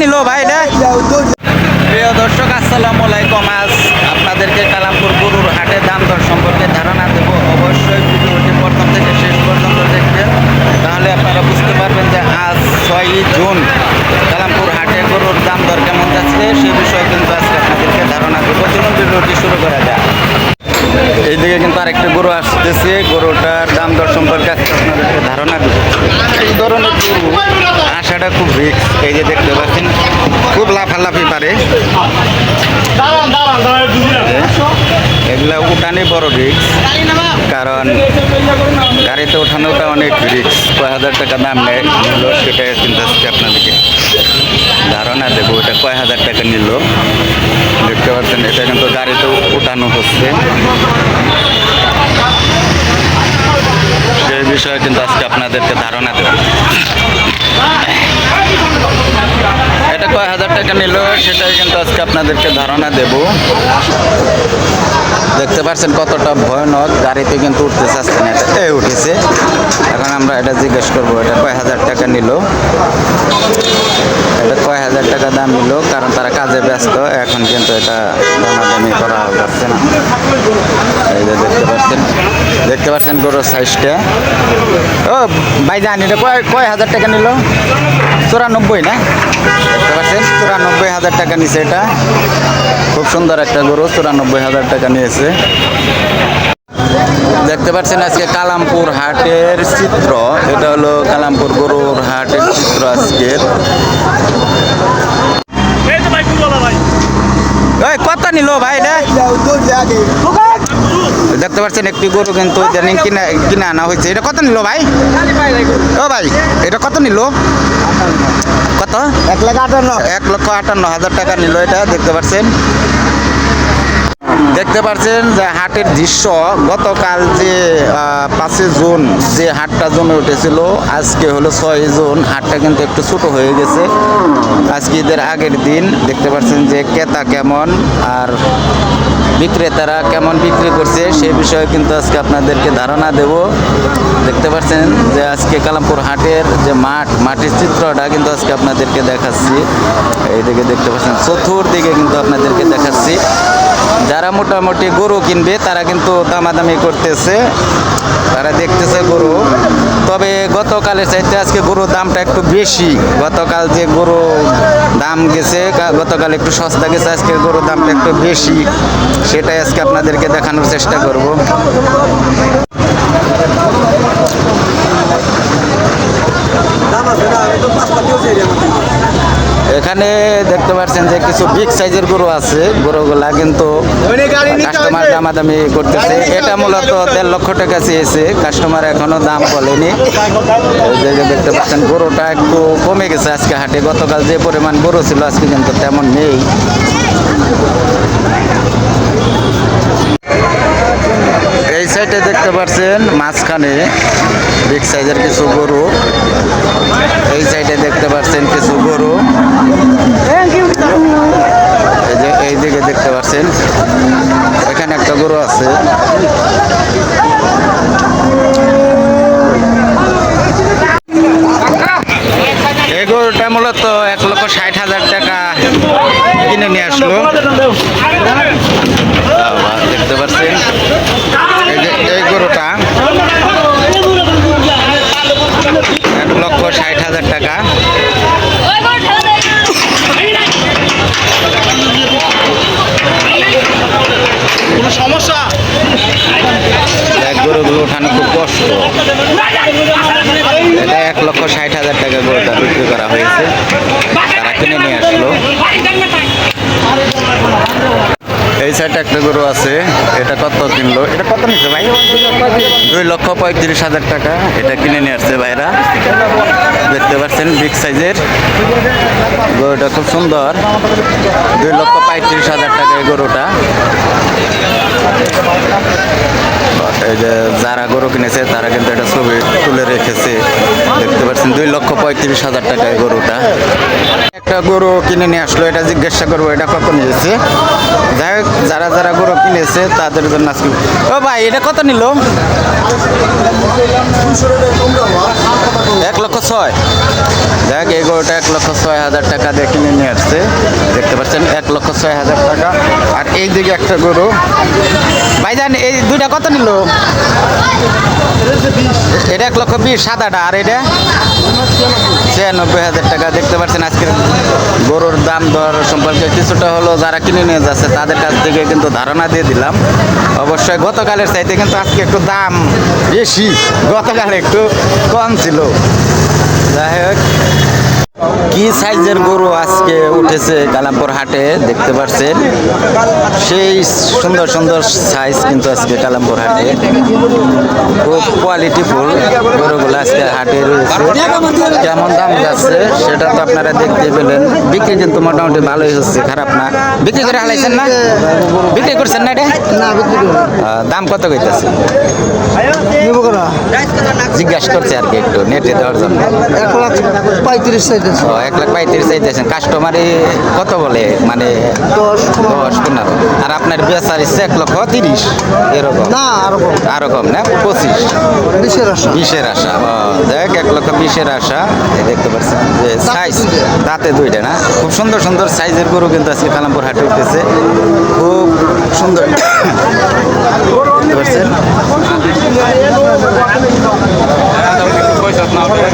নিল ভাই প্রিয় দর্শক আজ আপনাদেরকে কালামপুর গরুর হাটে দাম দর সম্পর্কে ধারণা দেব অবশ্যই ভিডিওটি প্রথম থেকে শেষ পর্যন্ত দেখবেন তাহলে আপনারা বুঝতে পারবেন যে আজ ছয়ই জুন কালামপুর হাটে গরুর দাম দর কেমন যাচ্ছে সে বিষয়ে কিন্তু আজকে আপনাদেরকে ধারণা দেবো চলুন ভিডিওটি শুরু করা যায় এইদিকে কিন্তু আরেকটা গরু আসতেছে। গরুটার দাম দর সম্পর্কে আজকে আপনাদেরকে ধারণা দেবো। এই ধরনের গরু আসাটা খুব রিক্স এই যে দেখতে পাচ্ছেন, খুব লাফালাফি পারে। এগুলা উঠানে বড় রিক্স কারণ গাড়িতে ওঠানোটা অনেক রিক্স কয় হাজার টাকা দাম নেয় সেটা চিন্তা আপনাদেরকে ধারণা দেবো। এটা কয় হাজার টাকা নিল? দেখতে পাচ্ছেন এটা কিন্তু গাড়িতে উঠানো হচ্ছে। সেই বিষয়ে কিন্তু আজকে আপনাদেরকে ধারণা দেবো। এটা কয় হাজার টাকা নিল, সেটাই কিন্তু আজকে আপনাদেরকে ধারণা দেব। দেখতে পাচ্ছেন কতটা ভয়ানক গাড়িতে কিন্তু উঠতে চাচ্ছে না এই উঠেছে। এখন আমরা এটা জিজ্ঞেস করব, এটা কয় হাজার টাকা নিল? এটা কয় হাজার টাকা দাম নিল, কারণ তারা কাজে ব্যস্ত, এখন কিন্তু এটা দামাদামি করা যাচ্ছে না। এই যে দেখতে পাচ্ছেন দেখতে পাচ্ছেন গরুর সাইজটা ও ভাই জানি এটা কয় কয় হাজার টাকা নিল? চুরানব্বই না? দেখতে পাচ্ছেন, চুরানব্বই হাজার টাকা নিছে এটা। খুব সুন্দর একটা গরু, চুরানব্বই হাজার টাকা নিয়েছে। দেখতে পাচ্ছেন আজকে কালামপুর হাটের চিত্র। এটা হলো কালামপুর গরুর হাটের চিত্র আজকের ওই কত নিল ভাই দেখতে পাচ্ছেন একটি গরু কিন্তু কিনা কিনে আনা হয়েছে। এটা কত নিল ভাই? ও ভাই এটা কত নিল? কত? এক লাখ আটান্ন। এক লক্ষ আটান্ন হাজার টাকা নিল এটা দেখতে পাচ্ছেন। দেখতে পাচ্ছেন যে হাটের দৃশ্য, গতকাল যে পাঁচই জুন যে হাটটা জমে উঠেছিল, আজকে হলো ছয় জুন, হাটটা কিন্তু একটু ছোট হয়ে গেছে। আজকে ঈদের আগের দিন দেখতে পাচ্ছেন যে ক্রেতা কেমন আর বিক্রেতারা কেমন বিক্রি করছে সেই বিষয়ে কিন্তু আজকে আপনাদেরকে ধারণা দেব। দেখতে পাচ্ছেন যে আজকে কালামপুর হাটের যে মাঠ, মাঠের চিত্রটা কিন্তু আজকে আপনাদেরকে দেখাচ্ছি। এইদিকে দেখতে পাচ্ছেন চতুর্দিকে কিন্তু আপনাদেরকে দেখাচ্ছি। যারা মোটামুটি গরু কিনবে, তারা কিন্তু দামাদামি করতেছে। তারা দেখতেছে গরু। তবে গতকালের চাইতে আজকে গরুর দামটা একটু বেশি। গতকাল যে গরু দাম গেছে গতকাল একটু সস্তা গেছে, আজকে গরুর দামটা একটু বেশি। সেটাই আজকে আপনাদেরকে দেখানোর চেষ্টা করব। এখানে দেখতে পাচ্ছেন যে কিছু বিগ সাইজের গরু আছে, গরুগুলা কিন্তু কাস্টমার দামাদামি করতেছে। এটা মূলত দেড় লক্ষ টাকা চেয়েছে কাস্টমার এখনও দাম বলেনি। দেখতে পাচ্ছেন, গরুটা একটু কমে গেছে আজকে হাটে। গতকাল যে পরিমাণ গরু ছিল, আজকে কিন্তু তেমন নেই। এই সাইডে দেখতে পাচ্ছেন, মাঝখানে বিগ সাইজের কিছু গরু। এই সাইডে দেখতে পাচ্ছেন কিছু গরু। এই দিকে দেখতে পাচ্ছেন, এখানে একটা গরু আছে। এই গরুটা মূলত এক লক্ষ ষাট হাজার টাকা কিনে নিয়ে আসলো বাবা, দেখতে পাচ্ছেন এই যে এই গরুটা এক লক্ষ ষাট হাজার টাকা কোনো সমস্যা এক গরুগুলো ওঠানো খুব কষ্ট এটা এক লক্ষ ষাট হাজার টাকা গরুটা বিক্রি করা হয়েছে। তারা কিনে নিয়ে আসলো। এই সাইডে একটা গরু আছে। এটা কত কিনলো? এটা কত নিচ্ছে ভাই? দুই লক্ষ পঁয়ত্রিশ হাজার টাকা। এটা কিনে নিয়ে আসছে ভাইরা। দেখতে পাচ্ছেন বিগ সাইজের। গরুটা খুব সুন্দর। দুই লক্ষ পঁয়ত্রিশ হাজার টাকা এই গরুটা। যারা গরু কিনেছে, তারা কিন্তু এটা ছবি তুলে রেখেছে। দেখতে পাচ্ছেন, দুই লক্ষ পঁয়ত্রিশ হাজার টাকা এই গরুটা। একটা গরু কিনে নিয়ে আসলো, এটা জিজ্ঞাসা করব, এটা কত নিয়েছে যাই হোক, যারা যারা গরু কিনেছে, তাদের জন্য আজকে ও ভাই, এটা কত নিল? এক লক্ষ ছয়। দেখ এই গরুটা এক লক্ষ ছয় হাজার টাকা দিয়ে কিনে নিয়ে আসছে। দেখতে পাচ্ছেন, এক লক্ষ ছয় হাজার টাকা। আর এই দিকে একটা গরু। ভাই ভাইজান, এই দুইটা কত নিল? এটা এক লক্ষ বিশ, সাদাটা। আর এটা? ছিয়ানব্বই হাজার টাকা। দেখতে পাচ্ছেন, আজকের গরুর দাম দর সম্পর্কে কিছুটা হলো যারা কিনে নিয়ে যাচ্ছে, তাদের কাছ থেকে কিন্তু ধারণা দিয়ে দিলাম। অবশ্যই গতকালের চাইতে কিন্তু আজকে একটু দাম বেশি। গতকাল একটু কম ছিল। যাই কি সাইজের গরু আজকে উঠেছে কালামপুর হাটে দেখতে পাচ্ছেন সেই সুন্দর সুন্দর সাইজ কিন্তু আজকে কালামপুর হাটে। খুব কোয়ালিটি ফুল গরুগুলো আজকে হাটে রয়েছে। কেমন দাম যাচ্ছে সেটা তো আপনারা দেখতে পেলেন। বিক্রি কিন্তু মোটামুটি ভালোই হচ্ছে, খারাপ না। বিক্রি করে হালাইছেন না? বিক্রি করছেন না এটা? দাম কত কইতাছে? জিজ্ঞাসা করছে আর কি একটু নেটে দেওয়ার জন্য। এক লাখ পঁয়ত্রিশ চাইতেছে। এক লাখ পঁয়ত্রিশ চাইতেছেন কাস্টমারে কত বলে? মানে দশ দশ পনেরো। আর আপনার বেচার ইচ্ছে এক লক্ষ তিরিশ। এরকম? না আরও কম। আরও কম না? পঁচিশ। বিশের আশা। বিশের আশা। দেখ এক লক্ষ বিশের আশা। দেখতে পাচ্ছেন যে সাইজ। দাঁতে দুইটা না? খুব সুন্দর সুন্দর সাইজের গরু কিন্তু আজকে কালামপুর হাটে উঠতেছে। খুব সুন্দর। করছেন